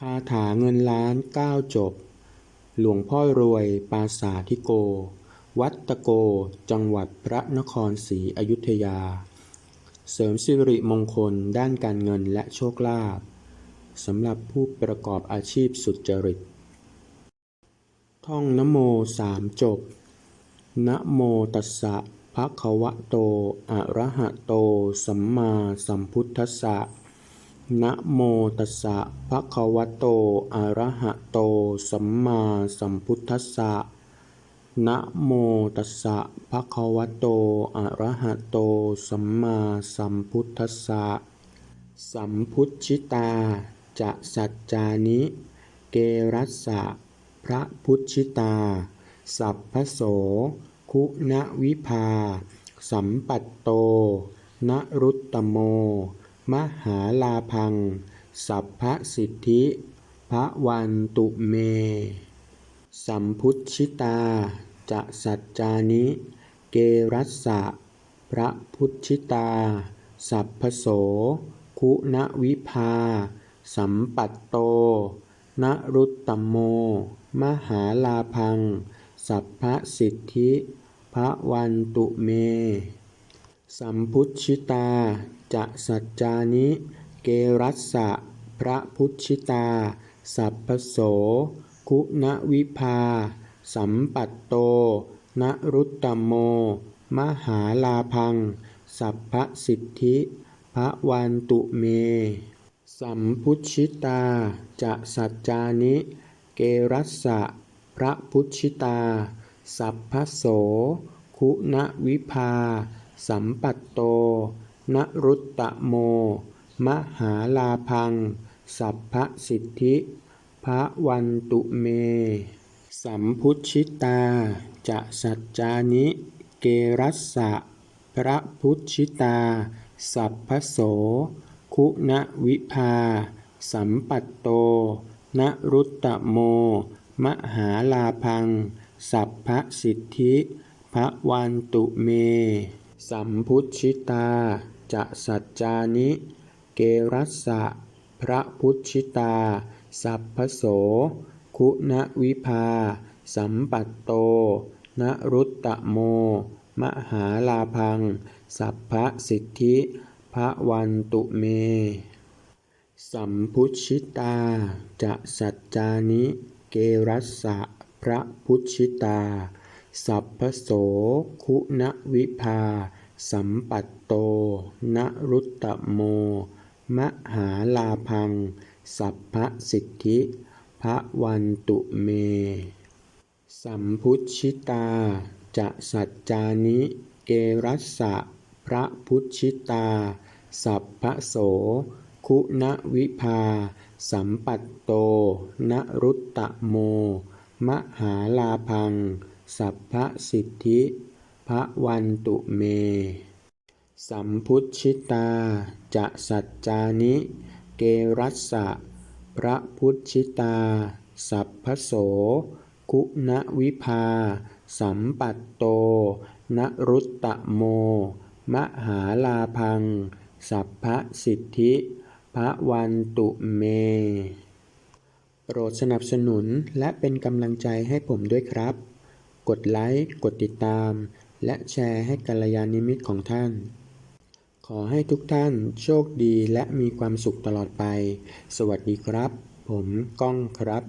คาถาเงินล้านเก้าจบ หลวงพ่อรวยปราสาธิโก วัดตะโก จังหวัดพระนครศรีอยุธยา เสริมสิริมงคลด้านการเงินและโชคลาภสำหรับผู้ประกอบอาชีพสุจริต ท่องนโมสามจบ นะโมตัสสะภะคะวะโต อะระหะโต สัมมาสัมพุทธัสสะ นะโมตัสสะภะคะวะโต อะระหะโต สัมมาสัมพุทธัสสะ นะโมตัสสะภะคะวะโต อะระหะโต สัมมาสัมพุทธัสสะ สัมพุทชิตา จะสัจจานิ เกรัสสะ พระพุทชิตา สัพพโส คุณวิภา สัมปัตโต นรุตตโม มหาลาพัง สัพพสิทธิพระวันตุเม สัมพุทชิตา จะสัจจานิ เกรัสสะ พระพุทชิตา สัพพโส คุณวิภา สัมปัตโตนรุตตโม มหาลาพัง สัพพสิทธิพระวันตุเม สัมพุทชิตา จะสัจจานิ เกรัสสะ พระพุทชิตา สัพพโส คุณวิภา สัมปัตโต นรุตตโม มหาลาพัง สัพพสิทธิพระวันตุเม สัมพุทชิตา จะสัจจานิ เกรัสสะ พระพุทชิตา สัพพโส คุณวิภา สัมปัตโต นรุตตะโม มหาลาพัง สัพพสิทธิพระวันตุเม สัมพุชิตา จะสัจจานิ เกรัสสะ พระพุชิตา สัพพโส คุณวิภา สัมปัตโต นรุตตะโม มหาลาพัง สัพพสิทธิพระวันตุเม สัมพุทชิตา จะสัจจานิ เกรัสสะ พระพุทชิตา สัพพโส คุณวิภา สัมปัตโต นรุตตะโม มหาลาพัง สัพพสิทธิพระวันตุเม สัมพุทชิตา จะสัจจานิ เกรัสสะ พระพุทชิตา สัพพโสคุณวิภา สัมปัตโต นรุตตโม มหาลาพัง สัพพสิทธิพระวันตุเม สัมพุชิตา จะสัจจานิเกรัสสะ พระพุชิตา สัพพโส คุณวิภา สัมปัตโต นรุตตโม มหาลาพัง สัพพสิทธิพระวันตุเม สัมพุทชิตา จะสัจจานิ เกรัสสะ พระพุทชิตา สัพพโส คุณวิภา สัมปัตโต นรุตตะโม มหาลาพัง สัพพสิทธิพระวันตุเม โปรดสนับสนุนและเป็นกำลังใจให้ผมด้วยครับ กดไลค์ กดติดตาม และแชร์ให้กัลยาณมิตรของท่าน ขอให้ทุกท่านโชคดีและมีความสุขตลอดไป สวัสดีครับ ผมก้องครับ